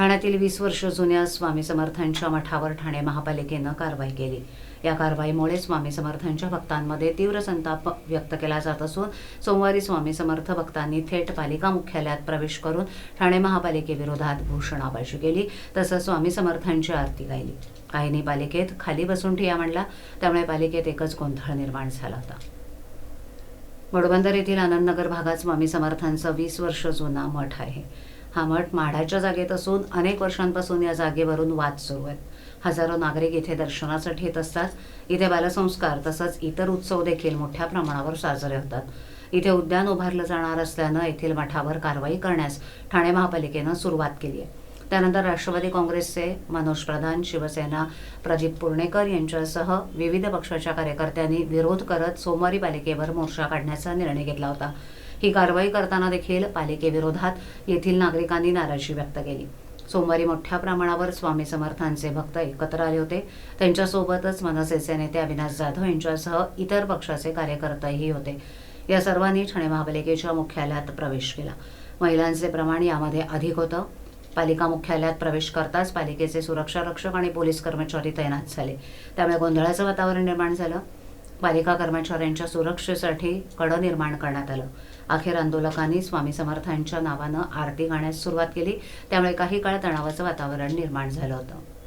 ठाण्यातील वीस वर्ष जुन्या स्वामी समर्थांच्या मठावर ठाणे महापालिकेनं कारवाई केली. या कारवाईमुळे स्वामी समर्थांच्या भक्तांमध्ये तीव्र संताप व्यक्त केला जात असून सोमवारी स्वामी समर्थ भक्तांनी थेट पालिका मुख्यालयात प्रवेश करून ठाणे महापालिकेविरोधात घोषणाबाजी केली तसंच स्वामी समर्थांची आरती गायली. काहींनी पालिकेत खाली बसून ठिया म्हणला त्यामुळे पालिकेत एकच गोंधळ निर्माण झाला होता. घोडबंदर येथील आनंदनगर भागात स्वामी समर्थांचा वीस वर्ष जुना मठ आहे. हा मठ माढाच्या जागेत असून अनेक वर्षांपासून या जागेवरून वाद सुरू आहेत. हजारो नागरिक इथे दर्शनासाठी येत असतात. इथे बालसंस्कार तसंच इतर उत्सव देखील मोठ्या प्रमाणावर साजरे होतात. इथे उद्यान उभारलं जाणार असल्यानं येथील मठावर कारवाई करण्यास ठाणे महापालिकेनं सुरुवात केली आहे. त्यानंतर राष्ट्रवादी काँग्रेसचे मनोज प्रधान शिवसेना प्रदीप पुर्णेकर यांच्यासह विविध पक्षाच्या कार्यकर्त्यांनी विरोध करत सोमवारी पालिकेवर मोर्चा काढण्याचा निर्णय घेतला होता. ही कारवाई करताना देखील पालिकेविरोधात येथील नागरिकांनी नाराजी व्यक्त केली. सोमवारी मोठ्या प्रमाणावर स्वामी समर्थांचे भक्त एकत्र आले होते. त्यांच्यासोबतच मनसेचे नेते अविनाश जाधव यांच्यासह इतर पक्षाचे कार्यकर्तेही होते. या सर्वांनी ठाणे महापालिकेच्या मुख्यालयात प्रवेश केला. महिलांचे प्रमाण यामध्ये अधिक होतं. पालिका मुख्यालयात प्रवेश करताच पालिकेचे सुरक्षा रक्षक आणि पोलीस कर्मचारी तैनात झाले. त्यामुळे गोंधळाचं वातावरण निर्माण झालं. पालिका कर्मचाऱ्यांच्या सुरक्षेसाठी कडं निर्माण करण्यात आलं. अखेर आंदोलकांनी स्वामी समर्थांच्या नावानं आरती गाण्यास सुरुवात केली. त्यामुळे काही काळ तणावाचं वातावरण निर्माण झालं होतं.